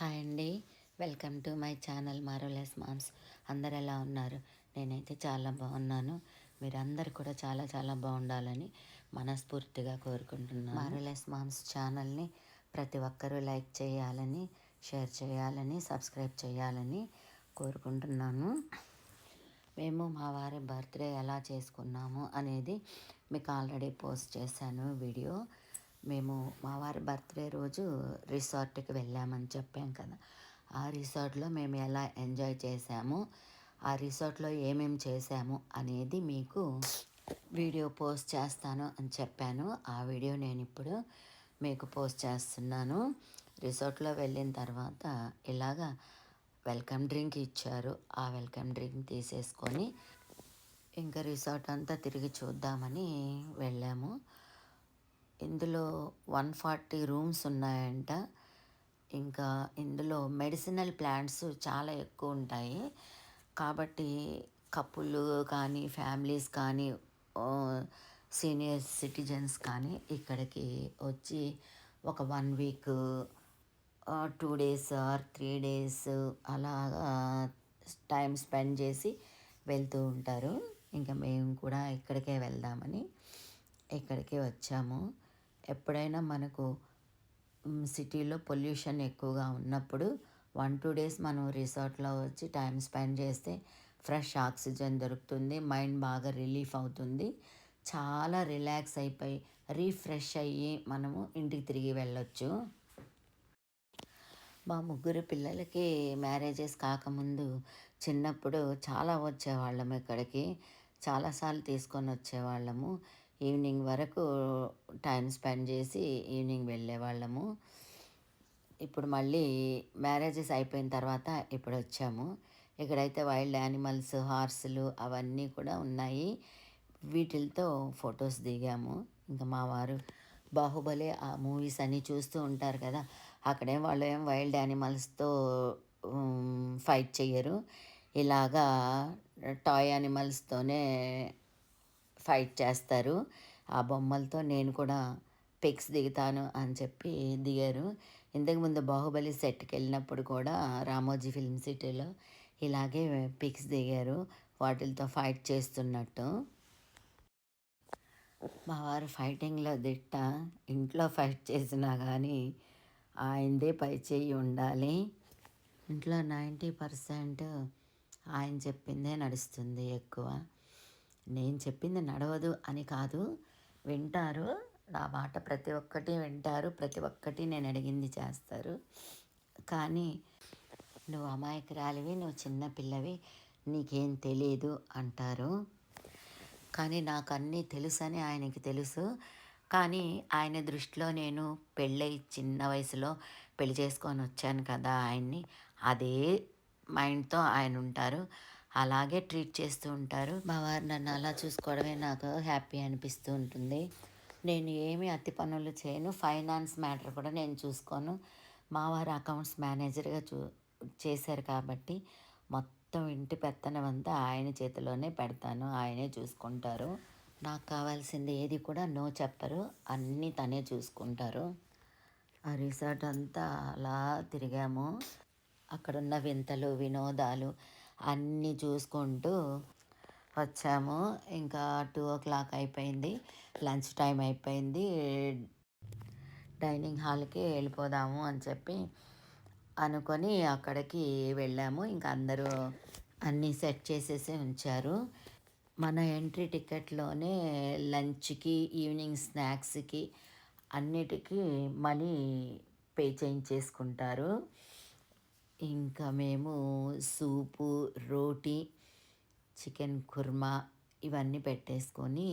Hi అండి. Welcome to my channel మారోలెస్ moms. అందరు ఎలా ఉన్నారు? నేనైతే చాలా బాగున్నాను. మీరందరు కూడా చాలా చాలా బాగుండాలని మనస్ఫూర్తిగా కోరుకుంటున్నాను. మారోలెస్ మామ్స్ ఛానల్ని ప్రతి ఒక్కరూ లైక్ చేయాలని షేర్ చేయాలని సబ్స్క్రైబ్ చేయాలని కోరుకుంటున్నాను. మేము మా వారి బర్త్డే ఎలా చేసుకున్నాము అనేది మీకు ఆల్రెడీ పోస్ట్ చేశాను వీడియో. మేము మా వారి బర్త్డే రోజు రిసార్ట్కి వెళ్ళామని చెప్పాం కదా. ఆ రిసార్ట్లో మేము ఎలా ఎంజాయ్ చేసాము ఆ రిసార్ట్లో ఏమేమి చేసాము అనేది మీకు వీడియో పోస్ట్ చేస్తాను అని చెప్పాను. ఆ వీడియో నేను ఇప్పుడు మీకు పోస్ట్ చేస్తున్నాను. రిసార్ట్లో వెళ్ళిన తర్వాత ఇలాగా వెల్కమ్ డ్రింక్ ఇచ్చారు. ఆ వెల్కమ్ డ్రింక్ తీసేసుకొని ఇంకా రిసార్ట్ అంతా తిరిగి చూద్దామని వెళ్ళాము. ఇందులో వన్ ఫార్టీ రూమ్స్ ఉన్నాయంట. ఇంకా ఇందులో మెడిసినల్ ప్లాంట్స్ చాలా ఎక్కువ ఉంటాయి. కాబట్టి కప్పులు కానీ ఫ్యామిలీస్ కానీ సీనియర్ సిటిజన్స్ కానీ ఇక్కడికి వచ్చి ఒక one week two days or three days అలాగా టైం స్పెండ్ చేసి వెళ్తూ ఉంటారు. ఇంకా మేము కూడా ఇక్కడికే వెళ్దామని ఇక్కడికి వచ్చాము. ఎప్పుడైనా మనకు సిటీలో పొల్యూషన్ ఎక్కువగా ఉన్నప్పుడు వన్ టూ డేస్ మనం రిసార్ట్లో వచ్చి టైం స్పెండ్ చేస్తే ఫ్రెష్ ఆక్సిజన్ దొరుకుతుంది మైండ్ బాగా రిలీఫ్ అవుతుంది. చాలా రిలాక్స్ అయిపోయి రీఫ్రెష్ అయ్యి మనము ఇంటికి తిరిగి వెళ్ళొచ్చు. మా ముగ్గురు పిల్లలకి మ్యారేజెస్ కాకముందు చిన్నప్పుడు చాలా వచ్చేవాళ్ళము ఇక్కడికి. చాలాసార్లు తీసుకొని వచ్చేవాళ్ళము. ఈవినింగ్ వరకు టైం స్పెండ్ చేసి ఈవినింగ్ వెళ్ళేవాళ్ళము ఇప్పుడు మళ్ళీ మ్యారేజెస్ అయిపోయిన తర్వాత ఇప్పుడు వచ్చాము. ఇక్కడైతే వైల్డ్ యానిమల్స్ హార్సులు అవన్నీ కూడా ఉన్నాయి. వీటితో ఫొటోస్ దిగాము. ఇంకా మా వారు బాహుబలి ఆ మూవీస్ అన్నీ చూస్తూ ఉంటారు కదా. అక్కడేం వాళ్ళు ఏం వైల్డ్ యానిమల్స్తో ఫైట్ చెయ్యరు. ఇలాగా టాయ్ యానిమల్స్తోనే ఫైట్ చేస్తారు. ఆ బొమ్మలతో నేను కూడా పిక్స్ దిగుతాను అని చెప్పి దిగారు. ఇంతకుముందు బాహుబలి సెట్కి వెళ్ళినప్పుడు కూడా రామోజీ ఫిల్మ్ సిటీలో ఇలాగే పిక్స్ దిగారు. వాటితో ఫైట్ చేస్తున్నట్టు. మా వారు ఫైటింగ్లో దిట్ట ఇంట్లో ఫైట్ చేసినా కానీ ఆయనదే పై చేయి ఉండాలి. ఇంట్లో నైంటీ పర్సెంట్ ఆయన చెప్పిందే నడుస్తుంది ఎక్కువ. నేను చెప్పింది నడవదు అని కాదు. వింటారు. నా మాట ప్రతి ఒక్కటి వింటారు. ప్రతి ఒక్కటి నేను అడిగింది చేస్తారు. కానీ నువ్వు అమాయకురాలివి నువ్వు చిన్న పిల్లవి నీకేం తెలియదు అంటారు. కానీ నాకు అన్నీ తెలుసని ఆయనకి తెలుసు. కానీ ఆయన దృష్టిలో నేను పెళ్ళై చిన్న వయసులో పెళ్ళి చేసుకొని వచ్చాను కదా ఆయన్ని. అదే మైండ్తో ఆయన ఉంటారు. అలాగే ట్రీట్ చేస్తూ ఉంటారు. మా వారు నన్ను అలా చూసుకోవడమే నాకు హ్యాపీ అనిపిస్తూ ఉంటుంది. నేను ఏమి అతి పనులు చేయను. ఫైనాన్స్ మ్యాటర్ కూడా నేను చూసుకోను. మా వారు అకౌంట్స్ మేనేజర్గా చూ చేశారు కాబట్టి మొత్తం ఇంటి పెత్తనమంతా ఆయన చేతిలోనే పెడతాను. ఆయనే చూసుకుంటారు. నాకు కావాల్సింది ఏది కూడా నో చెప్పరు. అన్నీ తనే చూసుకుంటారు. ఆ రిసార్ట్ అంతా అలా తిరిగాము. అక్కడున్న వింతలు వినోదాలు అన్నీ చూసుకుంటూ వచ్చాము. ఇంకా టూ ఓ క్లాక్ అయిపోయింది. లంచ్ టైం అయిపోయింది. డైనింగ్ హాల్కి వెళ్ళిపోదాము అని చెప్పి అనుకొని అక్కడికి వెళ్ళాము. ఇంకా అందరూ అన్నీ సెట్ చేసేసి ఉంచారు. మన ఎంట్రీ టికెట్లోనే లంచ్కి ఈవినింగ్ స్నాక్స్కి అన్నిటికీ మనీ పే చేయించేసుకుంటారు. ఇంకా మేము సూపు రోటీ చికెన్ కుర్మా ఇవన్నీ పెట్టేసుకొని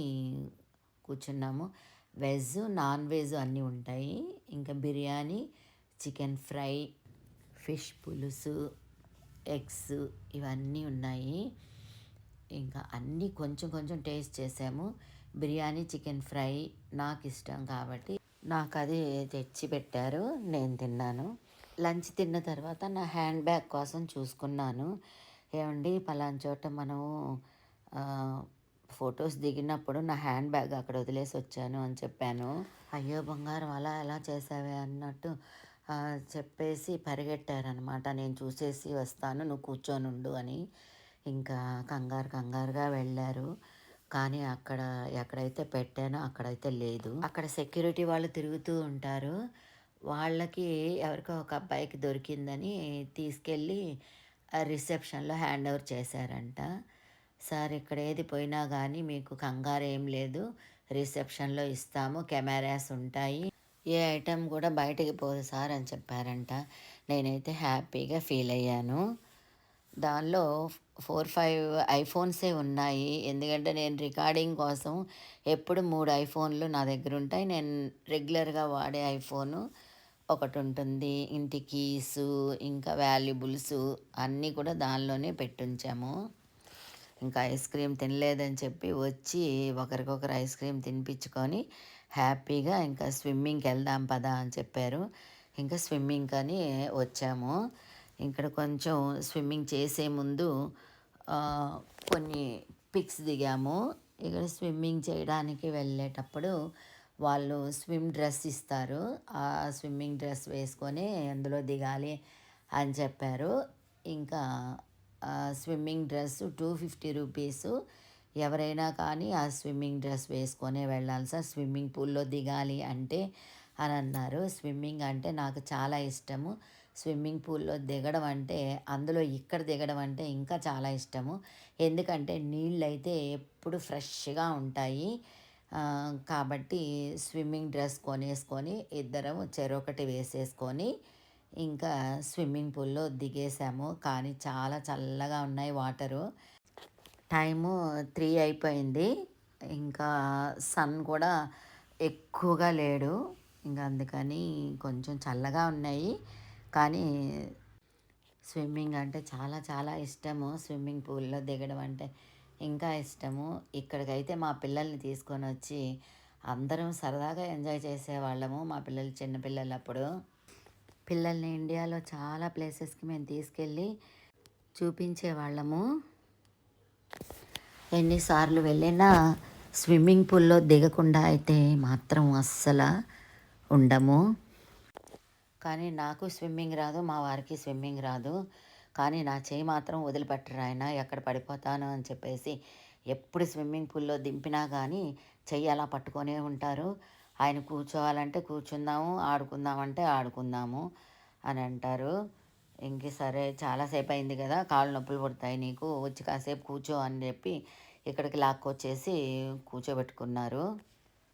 కూర్చున్నాము. వెజ్ నాన్ వెజ్ అన్నీ ఉంటాయి. ఇంకా బిర్యానీ చికెన్ ఫ్రై ఫిష్ పులుసు ఎగ్స్ ఇవన్నీ ఉన్నాయి. ఇంకా అన్నీ కొంచెం కొంచెం టేస్ట్ చేసాము. బిర్యానీ చికెన్ ఫ్రై నాకు ఇష్టం కాబట్టి నాకు అది తెచ్చి పెట్టారు. నేను తిన్నాను. లంచ్ తిన్న తర్వాత నా హ్యాండ్ బ్యాగ్ కోసం చూసుకున్నాను. ఏమండి పలానా చోట మనము ఫొటోస్ దిగినప్పుడు నా హ్యాండ్ బ్యాగ్ అక్కడ వదిలేసి వచ్చాను అని చెప్పాను. అయ్యో బంగారం అలా ఎలా చేసావే అన్నట్టు చెప్పేసి పరిగెట్టారనమాట నేను చూసేసి వస్తాను నువ్వు కూర్చోనుండు అని. ఇంకా కంగారు కంగారుగా వెళ్ళారు. కానీ అక్కడ ఎక్కడైతే పెట్టానో అక్కడైతే లేదు. అక్కడ సెక్యూరిటీ వాళ్ళు తిరుగుతూ ఉంటారు. వాళ్ళకి ఎవరికో ఒక అబ్బాయికి దొరికిందని తీసుకెళ్ళి ఆ రిసెప్షన్లో హ్యాండ్ ఓవర్ చేశారంట. సార్ ఇక్కడ ఏది పోయినా కానీ మీకు కంగారు ఏం లేదు. రిసెప్షన్లో ఇస్తాము. కెమెరాస్ ఉంటాయి. ఏ ఐటెం కూడా బయటికి పోదు సార్ అని చెప్పారంట. నేనైతే హ్యాపీగా ఫీల్ అయ్యాను. దానిలో ఫోర్ ఫైవ్ ఐఫోన్సే ఉన్నాయి. ఎందుకంటే నేను రికార్డింగ్ కోసం ఎప్పుడు మూడు ఐఫోన్లు నా దగ్గర ఉంటాయి. నేను రెగ్యులర్గా వాడే ఐఫోను ఒకటి ఉంటుంది ఇంటి కీసు ఇంకా వాల్యుబుల్స్ అన్నీ కూడా దానిలోనే పెట్టుంచాము. ఇంకా ఐస్ క్రీమ్ తినలేదని చెప్పి వచ్చి ఒకరికొకరు ఐస్ క్రీమ్ తినిపించుకొని హ్యాపీగా ఇంకా స్విమ్మింగ్కి వెళ్దాం పదా అని చెప్పారు. ఇంకా స్విమ్మింగ్ అని వచ్చాము. ఇక్కడ కొంచెం స్విమ్మింగ్ చేసే ముందు కొన్ని పిక్స్ దిగాము. ఇక్కడ స్విమ్మింగ్ చేయడానికి వెళ్ళేటప్పుడు వాళ్ళు స్విమ్ డ్రెస్ ఇస్తారు. ఆ స్విమ్మింగ్ డ్రెస్ వేసుకొని అందులో దిగాలి అని చెప్పారు. ఇంకా swimming dress two fifty rupees. ఎవరైనా కానీ ఆ స్విమ్మింగ్ డ్రెస్ వేసుకొని వెళ్ళాలి సార్. స్విమ్మింగ్ పూల్లో దిగాలి అంటే అని అన్నారు. స్విమ్మింగ్ అంటే నాకు చాలా ఇష్టము. స్విమ్మింగ్ పూల్లో దిగడం అంటే అందులో ఇక్కడ దిగడం అంటే ఇంకా చాలా ఇష్టము. ఎందుకంటే నీళ్ళు అయితే ఎప్పుడు ఫ్రెష్గా ఉంటాయి. కాబట్టి స్విమ్మింగ్ డ్రెస్ కొనేసుకొని ఇద్దరం చెరొకటి వేసేసుకొని ఇంకా స్విమ్మింగ్ పూల్లో దిగేసాము. కానీ చాలా చల్లగా ఉన్నాయి వాటరు. టైము త్రీ అయిపోయింది. ఇంకా సన్ కూడా ఎక్కువగా లేడు. ఇంకా అందుకని కొంచెం చల్లగా ఉన్నాయి. కానీ స్విమ్మింగ్ అంటే చాలా చాలా ఇష్టము. స్విమ్మింగ్ పూల్లో దిగడం అంటే ఇంకా ఇష్టము. ఇక్కడికైతే మా పిల్లల్ని తీసుకొని వచ్చి అందరం సరదాగా ఎంజాయ్ చేసేవాళ్ళము మా పిల్లలు చిన్నపిల్లలు అప్పుడు పిల్లల్ని ఇండియాలో చాలా ప్లేసెస్కి మేము తీసుకెళ్ళి చూపించేవాళ్ళము. ఎన్నిసార్లు వెళ్ళినా స్విమ్మింగ్ పూల్లో దిగకుండా అయితే మాత్రం అస్సలు ఉండము. కానీ నాకు స్విమ్మింగ్ రాదు మా వారికి స్విమ్మింగ్ రాదు. కానీ నా చేయి మాత్రం వదిలిపెట్టరు ఆయన ఎక్కడ పడిపోతాను అని చెప్పేసి ఎప్పుడు స్విమ్మింగ్ పూల్లో దింపినా కానీ చెయ్యి అలా పట్టుకొనే ఉంటారు. ఆయన కూర్చోవాలంటే కూర్చుందాము ఆడుకుందామంటే ఆడుకుందాము అని అంటారు. ఇంక సరే చాలాసేపు అయింది కదా కాళ్ళు నొప్పులు పుడతాయి నీకు వచ్చి కాసేపు కూర్చో అని చెప్పి ఇక్కడికి లాక్కొచ్చేసి కూర్చోబెట్టుకున్నారు.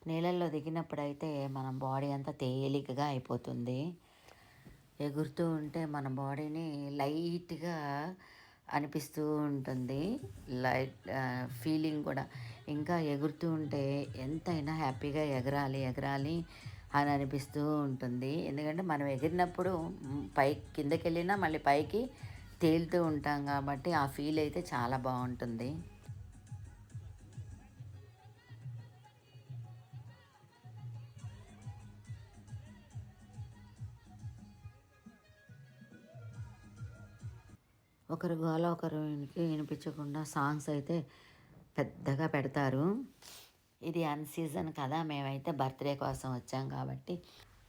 నీళ్ళల్లో దిగినప్పుడైతే మనం బాడీ అంతా తేలికగా అయిపోతుంది. ఎగురుతూ ఉంటే మన బాడీని లైట్గా అనిపిస్తూ ఉంటుంది. లైట్ ఫీలింగ్ కూడా. ఇంకా ఎగురుతూ ఉంటే ఎంతైనా హ్యాపీగా ఎగరాలి ఎగరాలి అని అనిపిస్తూ ఉంటుంది. ఎందుకంటే మనం ఎగిరినప్పుడు పై కిందకి వెళ్ళినా మళ్ళీ పైకి తేలుతూ ఉంటాం కాబట్టి ఆ ఫీల్ అయితే చాలా బాగుంటుంది. ఒకరు గోల ఒకరు వినిపించకుండా సాంగ్స్ అయితే పెద్దగా పెడతారు. ఇది అన్ సీజన్ కదా మేమైతే బర్త్డే కోసం వచ్చాం కాబట్టి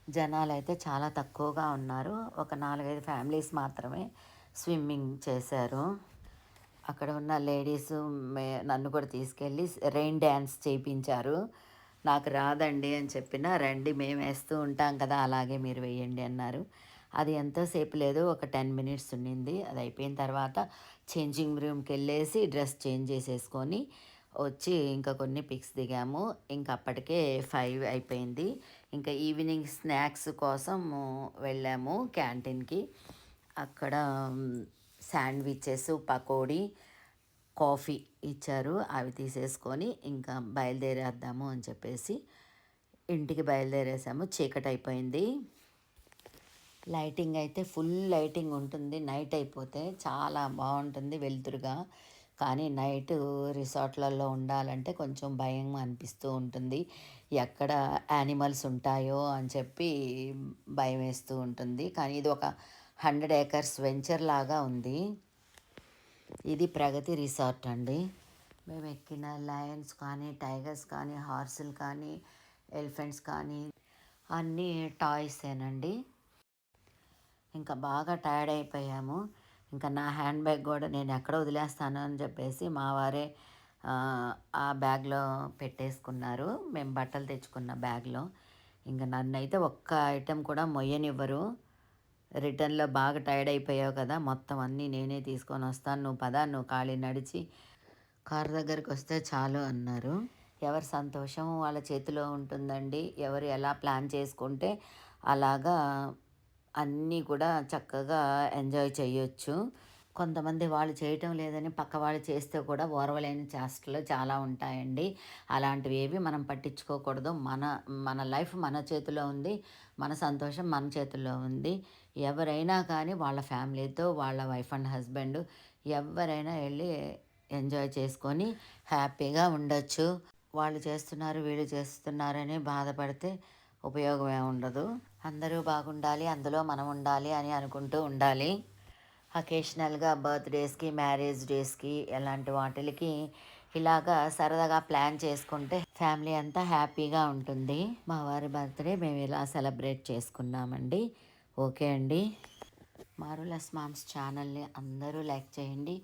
జనాలు అయితే చాలా తక్కువగా ఉన్నారు. ఒక నాలుగైదు ఫ్యామిలీస్ మాత్రమే స్విమ్మింగ్ చేశారు. అక్కడ ఉన్న లేడీస్ మే నన్ను కూడా తీసుకెళ్ళి రెయిన్ డ్యాన్స్ చేయించారు నాకు రాదండి అని చెప్పిన రండి మేము వేస్తూ ఉంటాం కదా అలాగే మీరు వేయండి అన్నారు. అది ఎంతసేపు లేదు ఒక టెన్ మినిట్స్ ఉండింది. అది అయిపోయిన తర్వాత చేంజింగ్ రూమ్కి వెళ్ళేసి డ్రెస్ చేంజ్ చేసేసుకొని వచ్చి ఇంకా కొన్ని పిక్స్ దిగాము. ఇంకా అప్పటికే ఫైవ్ అయిపోయింది. ఇంకా ఈవినింగ్ స్నాక్స్ కోసం వెళ్ళాము క్యాంటీన్కి. అక్కడ శాండ్విచెస్ పకోడీ కాఫీ ఇచ్చారు. అవి తీసేసుకొని ఇంకా బయలుదేరేద్దాము అని చెప్పేసి ఇంటికి బయలుదేరేసాము. చీకటి అయిపోయింది లైటింగ్ అయితే ఫుల్ లైటింగ్ ఉంటుంది. నైట్ అయిపోతే చాలా బాగుంటుంది వెలుతురుగా. కానీ నైట్ రిసార్ట్లలో ఉండాలంటే కొంచెం భయం అనిపిస్తూ ఉంటుంది. ఎక్కడ యానిమల్స్ ఉంటాయో అని చెప్పి భయం వేస్తూ ఉంటుంది. కానీ ఇది ఒక హండ్రెడ్ ఏకర్స్ వెంచర్ లాగా ఉంది. ఇది ప్రగతి రిసార్ట్ అండి. మేము ఎక్కిన లయన్స్ కానీ టైగర్స్ కానీ హార్సులు కానీ ఎలిఫెంట్స్ కానీ అన్నీ టాయ్సేనండి. ఇంకా బాగా టైర్డ్ అయిపోయాము. ఇంకా నా హ్యాండ్ బ్యాగ్ కూడా నేను ఎక్కడ వదిలేస్తాను అని చెప్పేసి మా వారే ఆ, బ్యాగ్లో పెట్టేసుకున్నారు. మేము బట్టలు తెచ్చుకున్న బ్యాగ్లో ఇంకా నన్ను అయితే ఒక్క ఐటెం కూడా మొయ్యనివ్వరు. రిటర్న్లో బాగా టైర్డ్ అయిపోయావు కదా మొత్తం అన్నీ నేనే తీసుకొని వస్తాను. నువ్వు పదా నువ్వు ఖాళీ నడిచి కారు దగ్గరికి వస్తే చాలు అన్నారు. ఎవరి సంతోషం వాళ్ళ చేతిలో ఉంటుందండి. ఎవరు ఎలా ప్లాన్ చేసుకుంటే అలాగా అన్నీ కూడా చక్కగా ఎంజాయ్ చేయొచ్చు. కొంతమంది వాళ్ళు చేయటం లేదని పక్క వాళ్ళు చేస్తే కూడా ఓర్వలేని చేష్టలు చాలా ఉంటాయండి. అలాంటివి ఏవి మనం పట్టించుకోకూడదు. మన మన లైఫ్ మన చేతిలో ఉంది మన సంతోషం మన చేతిలో ఉంది. ఎవరైనా కానీ వాళ్ళ ఫ్యామిలీతో వాళ్ళ వైఫ్ అండ్ హస్బెండ్ ఎవరైనా వెళ్ళి ఎంజాయ్ చేసుకొని హ్యాపీగా ఉండొచ్చు. వాళ్ళు చేస్తున్నారు వీళ్ళు చేస్తున్నారని బాధపడితే ఉపయోగమే ఉండదు. అందరూ బాగుండాలి అందులో మనం ఉండాలి అని అనుకుంటూ ఉండాలి. అకేషనల్గా బర్త్డేస్కి మ్యారేజ్ డేస్కి ఎలాంటి వాటిలకి ఇలాగా సరదాగా ప్లాన్ చేసుకుంటే ఫ్యామిలీ అంతా హ్యాపీగా ఉంటుంది. మా వారి బర్త్డే మేము ఇలా సెలబ్రేట్ చేసుకున్నామండి. ఓకే అండి. మారులస్ మామ్స్ ఛానల్ని అందరూ లైక్ చేయండి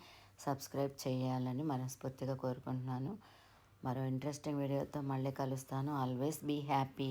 సబ్స్క్రైబ్ చేయాలని మనస్ఫూర్తిగా కోరుకుంటున్నాను. మరో ఇంట్రెస్టింగ్ వీడియోతో మళ్ళీ కలుస్తాను. Always be happy